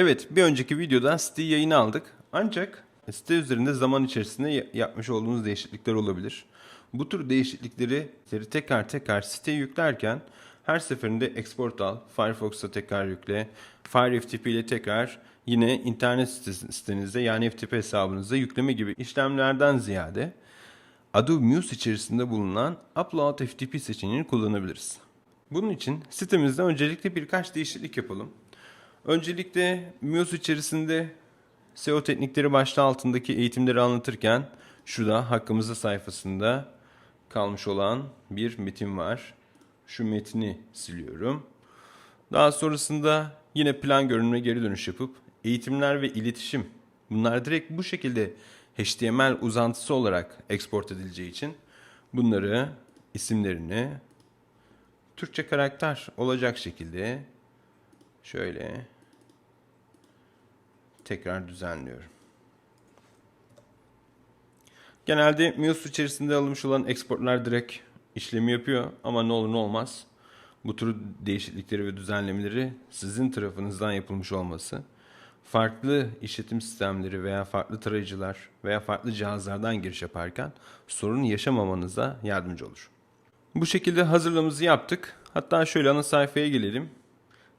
Evet, bir önceki videoda siteyi yayına aldık. Ancak site üzerinde zaman içerisinde ya- yapmış olduğumuz değişiklikler olabilir. Bu tür değişiklikleri tekrar tekrar siteye yüklerken her seferinde export al, Firefox'a tekrar yükle, FireFTP ile tekrar yine internet sitenizde yani FTP hesabınıza yükleme gibi işlemlerden ziyade Adobe Muse içerisinde bulunan Upload FTP seçeneğini kullanabiliriz. Bunun için sitemizde öncelikle birkaç değişiklik yapalım. Öncelikle Muse içerisinde SEO teknikleri başlığı altındaki eğitimleri anlatırken şurada hakkımızda sayfasında kalmış olan bir metin var. Şu metni siliyorum. Daha sonrasında yine plan görünümüne geri dönüş yapıp eğitimler ve iletişim bunlar direkt bu şekilde HTML uzantısı olarak export edileceği için bunları isimlerini Türkçe karakter olacak şekilde şöyle tekrar düzenliyorum. Genelde Muse içerisinde alınmış olan exportlar direkt işlemi yapıyor ama ne olur ne olmaz bu tür değişiklikleri ve düzenlemeleri sizin tarafınızdan yapılmış olması farklı işletim sistemleri veya farklı tarayıcılar veya farklı cihazlardan giriş yaparken sorun yaşamamanıza yardımcı olur. Bu şekilde hazırlığımızı yaptık. Hatta şöyle ana sayfaya gelelim.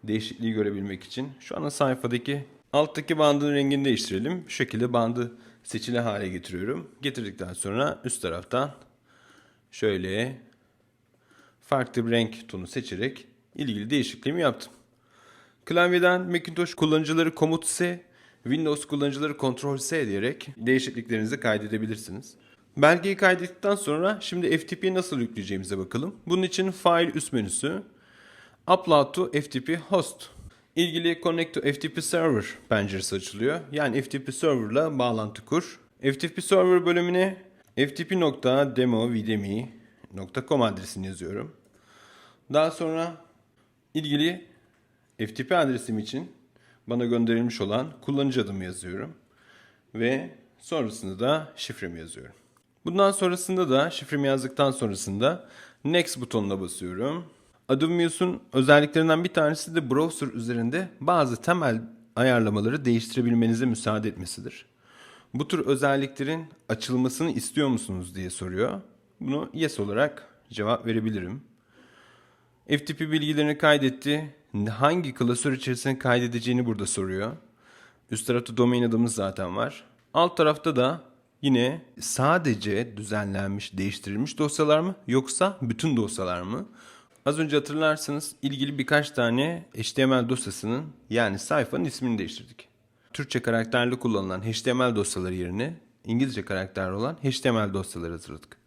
Değişikliği görebilmek için. Şu ana sayfadaki alttaki bandın rengini değiştirelim. Şu şekilde bandı seçili hale getiriyorum. Getirdikten sonra üst taraftan şöyle farklı bir renk tonu seçerek ilgili değişikliğimi yaptım. Klavyeden Macintosh kullanıcıları Komut S, Windows kullanıcıları Ctrl S diyerek değişikliklerinizi kaydedebilirsiniz. Belgeyi kaydettikten sonra şimdi FTP'yi nasıl yükleyeceğimize bakalım. Bunun için File üst menüsü, Upload to FTP Host. İlgili Connect to FTP Server penceresi açılıyor. Yani FTP Server'la bağlantı kur. FTP Server bölümüne ftp.demovdemi.com adresini yazıyorum. Daha sonra ilgili FTP adresim için bana gönderilmiş olan kullanıcı adımı yazıyorum. Ve sonrasında da şifremi yazıyorum. Bundan sonrasında da şifremi yazdıktan sonrasında Next butonuna basıyorum. Adobe Muse'un özelliklerinden bir tanesi de browser üzerinde bazı temel ayarlamaları değiştirebilmenize müsaade etmesidir. Bu tür özelliklerin açılmasını istiyor musunuz diye soruyor. Bunu yes olarak cevap verebilirim. FTP bilgilerini kaydetti. Hangi klasör içerisine kaydedeceğini burada soruyor. Üst tarafta domain adımız zaten var. Alt tarafta da yine sadece düzenlenmiş, değiştirilmiş dosyalar mı yoksa bütün dosyalar mı? Az önce hatırlarsanız ilgili birkaç tane HTML dosyasının yani sayfanın ismini değiştirdik. Türkçe karakterli kullanılan HTML dosyaları yerine İngilizce karakterli olan HTML dosyaları hazırladık.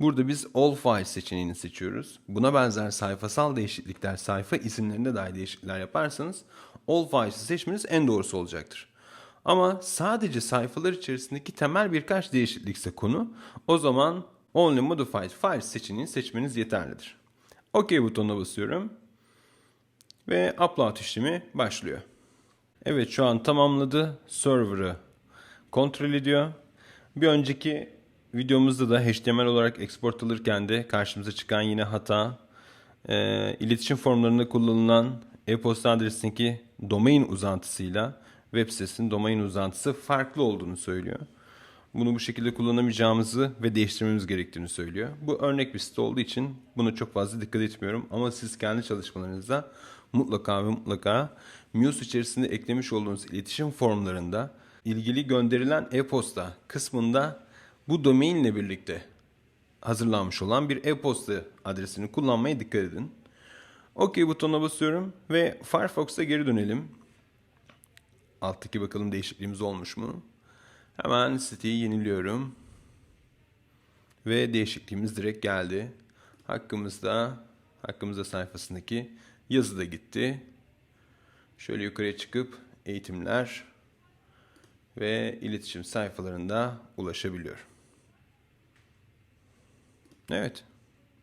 Burada biz All Files seçeneğini seçiyoruz. Buna benzer sayfasal değişiklikler, sayfa isimlerinde dahi değişiklikler yaparsanız All Files'ı seçmeniz en doğrusu olacaktır. Ama sadece sayfalar içerisindeki temel birkaç değişiklikse konu, o zaman Only Modified Files seçeneğini seçmeniz yeterlidir. OK butonuna basıyorum ve upload işlemi başlıyor. Evet şu an tamamladı. Server'ı kontrol ediyor. Bir önceki videomuzda da HTML olarak export alırken de karşımıza çıkan yine hata e, iletişim formlarında kullanılan e-posta adresindeki domain uzantısıyla web sitesinin domain uzantısı farklı olduğunu söylüyor. Bunu bu şekilde kullanamayacağımızı ve değiştirmemiz gerektiğini söylüyor. Bu örnek bir site olduğu için buna çok fazla dikkat etmiyorum. Ama siz kendi çalışmalarınızda mutlaka ve mutlaka Muse içerisinde eklemiş olduğunuz iletişim formlarında ilgili gönderilen e-posta kısmında bu domainle birlikte hazırlanmış olan bir e-posta adresini kullanmaya dikkat edin. OK butonuna basıyorum ve Firefox'a geri dönelim. Alttaki bakalım değişikliğimiz olmuş mu? Hemen siteyi yeniliyorum. Ve değişikliğimiz direkt geldi. Hakkımızda, hakkımızda sayfasındaki yazı da gitti. Şöyle yukarıya çıkıp eğitimler ve iletişim sayfalarında ulaşabiliyorum. Evet.